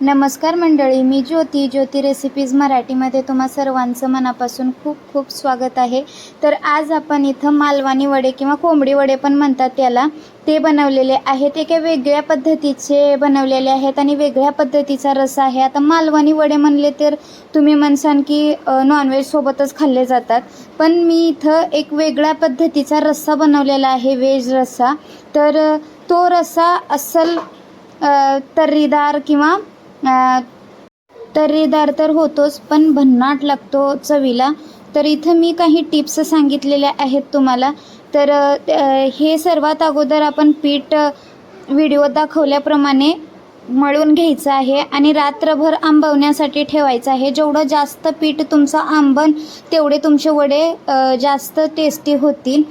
नमस्कार मंडळी मी ज्योती. ज्योती रेसिपीज मराठीमध्ये तुम्हा सर्वांचं मनापासून खूप खूप स्वागत आहे. तर आज आपण इथं मालवणी वडे किंवा कोंबडी वडे पण म्हणतात त्याला. ते बनवलेले आहेत. एका वेगळ्या पद्धतीचे बनवलेले आहेत आणि वेगळ्या पद्धतीचा रस आहे. आता मालवणी वडे म्हणले तर तुम्ही म्हणसान की नॉनव्हेजसोबतच खाल्ले जातात. पण मी इथं एक वेगळ्या पद्धतीचा रस्सा बनवलेला आहे व्हेज रस्सा. तर तो रस्सा अस्सल तर्रीदार किंवा तर्रीदार तर होतोच पण भन्नाट लागतो चवीला. तर इथं मी काही टिप्स सांगितलेल्या आहेत तुम्हाला. तर हे सर्वात अगोदर आपण पीठ व्हिडिओ दाखवल्याप्रमाणे मळून घ्यायचं आहे आणि रात्रभर आंबवण्यासाठी ठेवायचं आहे. जेवढं जास्त पीठ तुमचं आंबन तेवढे तुमचे वडे जास्त टेस्टी होतील.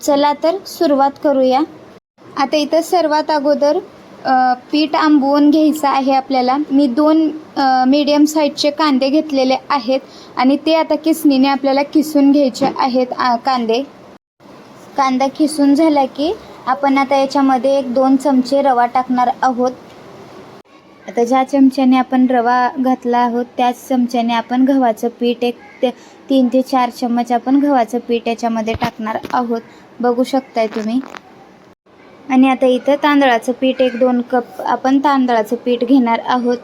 चला तर सुरुवात करूया. आता इथं सर्वात अगोदर पीठ आंबवून घ्यायचं आहे आपल्याला. मी दोन मीडियम साईजचे कांदे घेतलेले आहेत आणि ते आता किसणीने आपल्याला किसून घ्यायचे आहेत कांदे. कांदा किसून झाला की आपण आता याच्यामध्ये एक दोन चमचे रवा टाकणार आहोत. आता ज्या चमच्याने आपण रवा घातला आहोत त्याच चमच्याने आपण गव्हाचं पीठ एक ते तीन ते चार चम्मच आपण गव्हाचं पीठ याच्यामध्ये टाकणार आहोत. बघू शकताय तुम्ही. आणि आता इथं तांदळाचं पीठ एक दोन कप आपण तांदळाचं पीठ घेणार आहोत.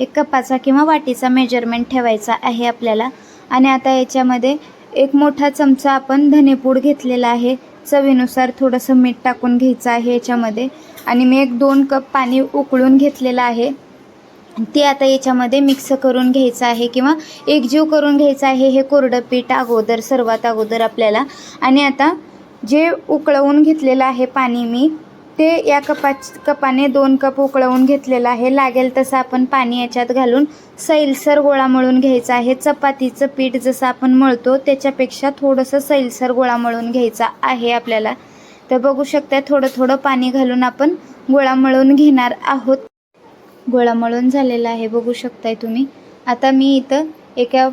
एक कपाचा किंवा वाटीचा मेजरमेंट ठेवायचा आहे आपल्याला. आणि आता याच्यामध्ये एक मोठा चमचा आपण धनेपूड घेतलेला आहे. चवीनुसार थोडंसं मीठ टाकून घ्यायचं आहे याच्यामध्ये. आणि मी एक दोन कप पाणी उकळून घेतलेलं आहे. ते आता याच्यामध्ये मिक्स करून घ्यायचं आहे किंवा एकजीव करून घ्यायचं आहे हे कोरडं पीठ अगोदर सर्वात अगोदर आपल्याला. आणि आता जे उकळवून घेतलेलं आहे पाणी मी ते या कपा कपाने दोन कप उकळवून घेतलेलं आहे. लागेल तसं आपण पाणी याच्यात घालून सैलसर गोळा मळून घ्यायचा आहे. चपातीचं पीठ जसं आपण मळतो त्याच्यापेक्षा थोडंसं सैलसर गोळा मळून घ्यायचा आहे आपल्याला. तर बघू शकता थोडं थोडं पाणी घालून आपण गोळा मळून घेणार आहोत. गोळा मळून झालेला आहे बघू शकताय तुम्ही. आता मी इथं एका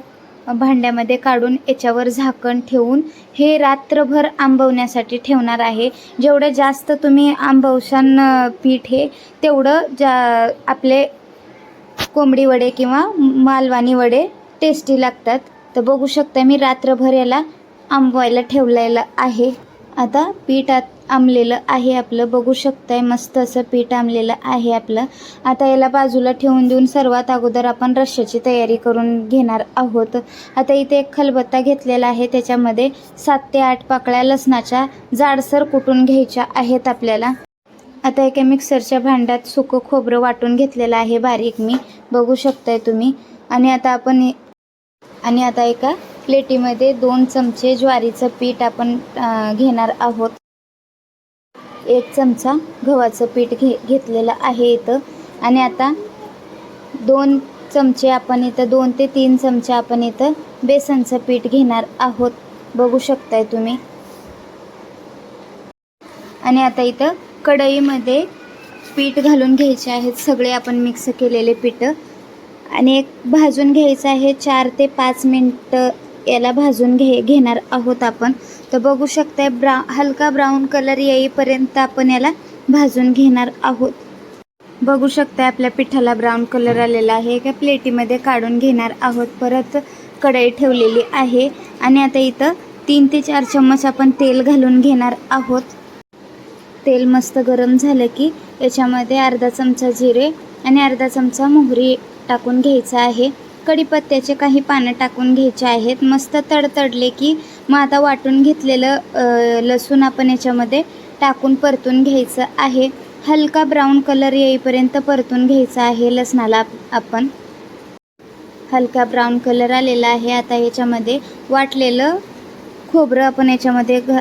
भांड्यामध्ये काढून याच्यावर झाकण ठेवून हे रात्रभर आंबवण्यासाठी ठेवणार आहे. जेवढं जास्त तुम्ही आंबवशान पीठ हे तेवढं जा आपले कोंबडी वडे किंवा मालवानी वडे टेस्टी लागतात. तर बघू शकता मी रात्रभर याला आंबवायला ठेवलेलं आहे. आता पीठ आत आंबलेलं आहे आपलं. बघू शकताय मस्त असं पीठ आंबलेलं आहे आपलं. आता याला बाजूला ठेवून देऊन सर्वात अगोदर आपण रश्श्याची तयारी करून घेणार आहोत. आता इथे एक खलबत्ता घेतलेला आहे. त्याच्यामध्ये सात ते आठ पाकळ्या लसणाच्या जाडसर कुटून घ्यायच्या आहेत आपल्याला. आता एका मिक्सरच्या भांड्यात सुकं खोबरं वाटून घेतलेलं आहे बारीक मी. बघू शकताय तुम्ही. आणि आता आपण आणि आता एका प्लेटीमध्ये दोन चमचे ज्वारीचं पीठ आपण घेणार आहोत. एक चमचा गव्हाचं पीठ घे घेतलेलं आहे इथं. आणि आता दोन चमचे आपण इथं दोन ते तीन चमचे आपण इथं बेसनचं पीठ घेणार आहोत. बघू शकताय तुम्ही. आणि आता इथं कढईमध्ये पीठ घालून घ्यायचे आहेत सगळे आपण मिक्स केलेले पीठं. आणि एक भाजून घ्यायचं आहे चार ते पाच मिनटं याला भाजून घे घेणार आहोत आपण. तर बघू शकताय ब्रा हलका ब्राऊन कलर येईपर्यंत आपण याला भाजून घेणार आहोत. बघू शकताय आपल्या पिठाला ब्राऊन कलर आलेला आहे. एका प्लेटीमध्ये काढून घेणार आहोत. परत कढई ठेवलेली आहे. आणि आता इथं तीन ते चार चम्मच आपण तेल घालून घेणार आहोत. तेल मस्त गरम झालं की याच्यामध्ये अर्धा चमचा जिरे आणि अर्धा चमचा मोहरी टाकून घ्यायचा आहे. कढीपत्त्याचे काही पानं टाकून घ्यायचे आहेत. मस्त तडतडले की मग आता वाटून घेतलेलं लसूण आपण याच्यामध्ये टाकून परतून घ्यायचं आहे. हलका ब्राऊन कलर येईपर्यंत परतून घ्यायचा आहे लसणाला आपण. हलका ब्राऊन कलर आलेला आहे. आता याच्यामध्ये वाटलेलं खोबरं आपण याच्यामध्ये घ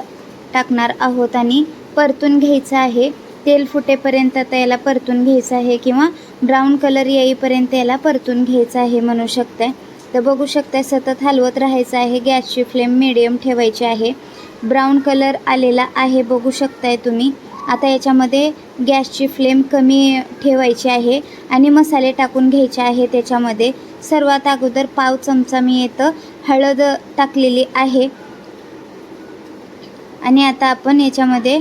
टाकणार आहोत आणि परतून घ्यायचं आहे. तेल फुटेपर्यंत आता याला परतून घ्यायचं आहे किंवा ब्राऊन कलर येईपर्यंत याला परतून घ्यायचं आहे म्हणू शकताय. तर बघू शकताय सतत हलवत राहायचं आहे गॅसची फ्लेम मिडियम ठेवायची आहे. ब्राऊन कलर आलेला आहे बघू शकताय तुम्ही. आता याच्यामध्ये गॅसची फ्लेम कमी ठेवायची आहे आणि मसाले टाकून घ्यायचे आहे त्याच्यामध्ये. सर्वात अगोदर पाव चमचा मी येतं हळद टाकलेली आहे. आणि आता आपण याच्यामध्ये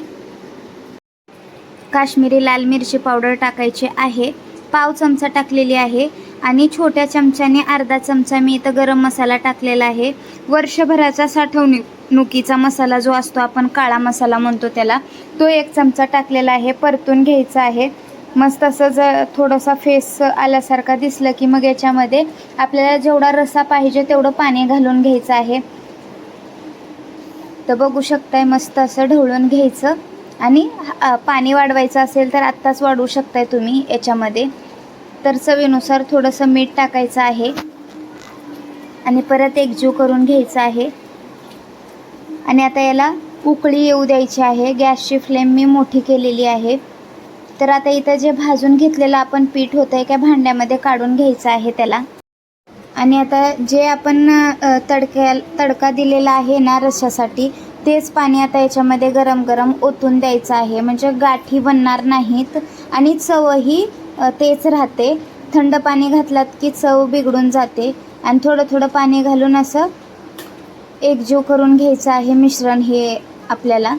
काश्मीरी लाल मिरची पावडर टाकायची आहे. पाव चमचा टाकलेली आहे आणि छोट्या चमच्याने अर्धा चमचा मी इथं गरम मसाला टाकलेला आहे. वर्षभराचा साठवणुकीचा मसाला जो असतो आपण काळा मसाला म्हणतो त्याला तो एक चमचा टाकलेला आहे. परतून घ्यायचा आहे. मस्त असं जर थोडासा फेस आल्यासारखा दिसलं की मग याच्यामध्ये आपल्याला जेवढा रसा पाहिजे तेवढं पाणी घालून घ्यायचं आहे. तर बघू शकताय मस्त असं ढवळून घ्यायचं. आणि पाणी वाढवायचं असेल तर आत्ताच वाढवू शकताय तुम्ही याच्यामध्ये. तर चवीनुसार थोडंसं मीठ टाकायचं आहे. आणि परत एकजीव करून घ्यायचं आहे. आणि आता याला उकळी येऊ द्यायची आहे. गॅसची फ्लेम मी मोठी केलेली आहे. तर आता इथं जे भाजून घेतलेलं आपण पीठ होतं एका भांड्यामध्ये काढून घ्यायचं आहे त्याला. आणि आता जे आपण तडक्या तडका दिलेला आहे ना रशासाठी तेच पाणी आता याच्यामध्ये गरम गरम ओतून द्यायचं आहे. म्हणजे गाठी बनणार नाहीत आणि चवही तेच राहते. थंड पाणी घातलात की चव बिघडून जाते. आणि थोडं थोडं पाणी घालून असं एकजीव करून घ्यायचं आहे मिश्रण हे आपल्याला.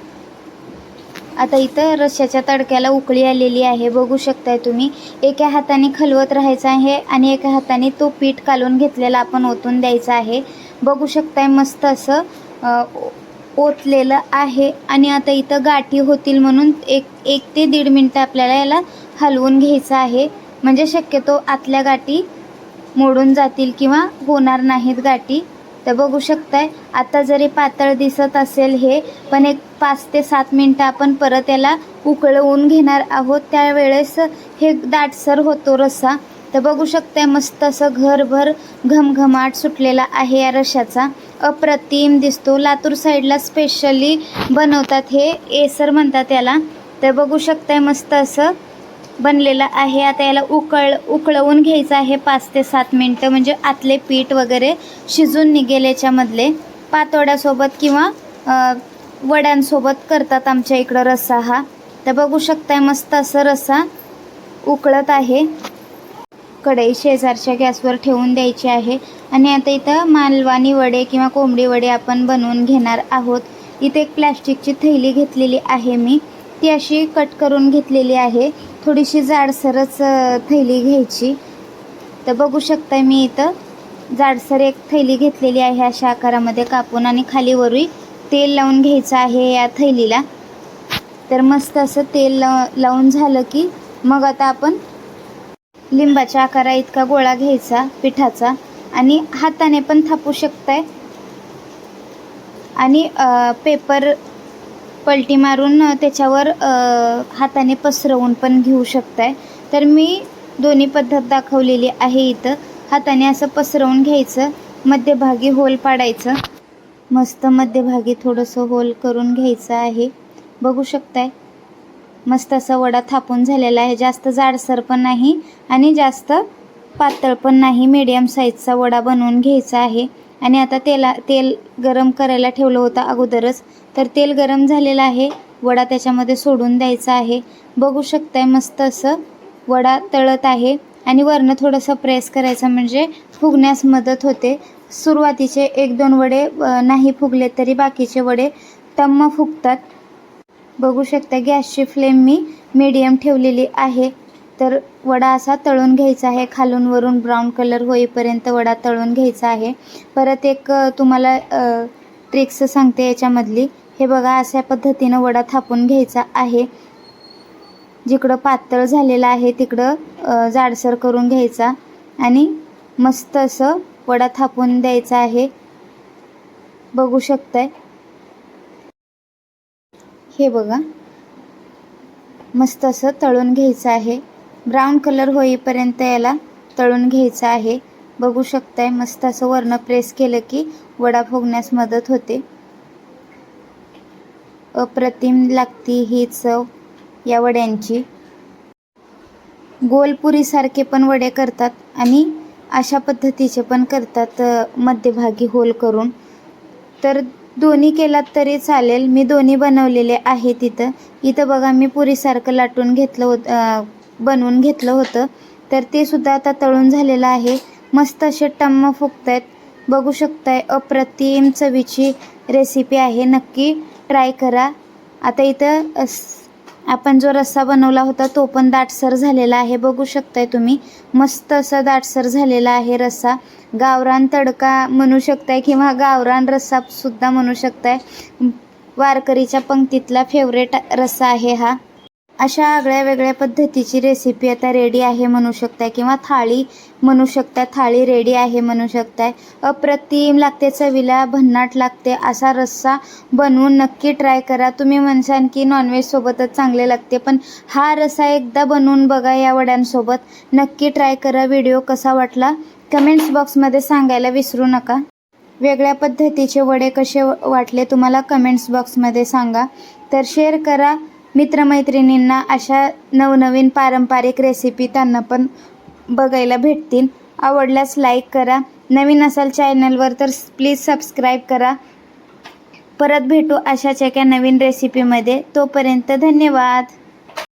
आता इथं रश्श्याच्या तडक्याला उकळी आलेली आहे. बघू शकताय तुम्ही. एका हाताने खलवत राहायचं आहे आणि एका हाताने तो पीठ कालून घेतलेला आपण ओतून द्यायचा आहे. बघू शकताय मस्त असं ओतलेलं आहे. आणि आता इथं गाठी होतील म्हणून एक एक ते दीड मिनटं आपल्याला याला हलवून घ्यायचं आहे. म्हणजे शक्यतो आतल्या गाठी मोडून जातील किंवा होणार नाहीत गाठी. तर बघू शकताय आता जरी पातळ दिसत असेल हे पण एक पाच ते सात मिनटं आपण परत याला उकळवून घेणार आहोत. त्यावेळेस हे दाटसर होतो रस्सा तर बघू शकताय मस्त असं घरभर घमघमाट सुटलेला आहे या रश्याचा अप्रतिम दिसतो. लातूर साईडला स्पेशली बनवतात हे. एसर म्हणतात याला तर बघू शकताय मस्त असं बनलेलं आहे. आता याला उकळ उकळवून घ्यायचं आहे पाच ते सात मिनटं. म्हणजे आतले पीठ वगैरे शिजून निघेल याच्यामधले. पातोड्यासोबत किंवा वड्यांसोबत करतात आमच्या इकडं रस्सा हा. तर बघू शकताय मस्त असं रस्सा उकळत आहे. कढई शेजारच्या गॅसवर ठेवून द्यायची आहे. आणि आता इथं मालवानी वडे किंवा कोंबडी वडे आपण बनवून घेणार आहोत. इथे एक प्लॅस्टिकची थैली घेतलेली आहे मी. ती अशी कट करून घेतलेली आहे. थोडीशी जाडसरच थैली घ्यायची. तर बघू शकता मी इथं. जाडसर एक थैली घेतलेली आहे. अशा आकारामध्ये कापून आणि खाली खालीवरही तेल लावून घ्यायचं आहे या थैलीला. तर मस्त असं तेल लाव लावून झालं की मग आता आपण लिंबाच्या आकारा इतका गोळा घ्यायचा पिठाचा आणि हाताने पण थापू शकताय. आणि पेपर पलटी मारून त्याच्यावर हाताने पसरवून पण घेऊ शकताय. तर मी दोन्ही पद्धत दाखवलेली आहे इथं. हाताने असं पसरवून घ्यायचं मध्यभागी होल पाडायचं. मस्त मध्यभागी थोडंसं होल करून घ्यायचं आहे. बघू शकताय. मस्त असा वडा थापून झालेला आहे. जास्त जाडसर पण नाही आणि जास्त पातळ पण नाही. मीडियम साईजचा वडा बनवून घ्यायचा आहे. आणि आता तेला तेल गरम करायला ठेवलं होतं अगोदरच. तर तेल गरम झालेलं आहे. वडा त्याच्यामध्ये सोडून द्यायचा आहे. बघू शकताय मस्त असं वडा तळत आहे. आणि वरनं थोडंसं प्रेस करायचं म्हणजे फुगण्यास मदत होते. सुरुवातीचे एक दोन वडे नाही फुगले तरी बाकीचे वडे तम्म फुगतात. बघू शकता गॅसची फ्लेम मी मीडियम ठेवलेली आहे. तर वडा असा तळून घ्यायचा आहे. खालून वरून ब्राऊन कलर होईपर्यंत वडा तळून घ्यायचा आहे. परत एक तुम्हाला ट्रिक्स सांगते याच्यामधली. हे बघा अशा पद्धतीनं वडा थापून घ्यायचा आहे. जिकडं पातळ झालेलं आहे तिकडं जाडसर करून घ्यायचा. आणि मस्त असं वडा थापून द्यायचा आहे. बघू शकताय. हे बघा. मस्त असं तळून घ्यायचं आहे. ब्राऊन कलर होईपर्यंत याला तळून घ्यायचं आहे. बघू शकताय मस्त असं वर्ण प्रेस केलं की वडा फुगण्यास मदत होते. अप्रतिम लागती ही चव या वड्यांची. गोलपुरीसारखे पण वडे करतात आणि अशा पद्धतीचे पण करतात मध्यभागी होल करून. तर दोन्ही केलात तरी चालेल. मी दोन्ही बनवलेले आहे तिथं. इथं बघा मी पुरीसारखं लाटून घेतलं होतं बनवून घेतलं होतं. तर ते सुद्धा आता तळून झालेलं आहे. मस्त असे टम्म फुगत आहेत बघू शकताय अप्रतिम चवीची रेसिपी आहे. नक्की ट्राय करा. आता इथं आपण जो रस्सा बनवला होता तो पण दाटसर झालेला आहे. बघू शकताय तुम्ही. मस्त असा दाटसर झालेला आहे रस्सा. गावरान तडका म्हणू शकताय किंवा गावरान रस्सासुद्धा म्हणू शकताय. वारकरीच्या पंक्तीतला फेवरेट रस्सा आहे हा. अशा आगळ्या वेगळ्या पद्धतीची रेसिपी आता रेडी आहे म्हणू शकताय किंवा थाळी म्हणू शकताय थाळी रेडी आहे म्हणू शकताय. अप्रतिम लागते चवीला भन्नाट लागते असा रस्सा बनवून नक्की ट्राय करा. तुम्ही म्हणसान की नॉनव्हेजसोबतच चांगले लागते पण हा रस्सा एकदा बनवून बघा या वड्यांसोबत. नक्की ट्राय करा व्हिडिओ कसा वाटला? कमेंट्स बॉक्समध्ये सांगायला विसरू नका. वेगळ्या पद्धतीचे वडे कसे वाटले तुम्हाला कमेंट्स बॉक्समध्ये सांगा. तर शेअर करा. मित्रमैत्रिणींना अशा नवनवीन पारंपरिक रेसिपी त्यांना पण बघायला भेटतील. आवडल्यास लाईक करा. नवीन असाल चॅनलवर तर प्लीज सबस्क्राईब करा. परत भेटू अशाच एका नवीन रेसिपीमध्ये तोपर्यंत धन्यवाद.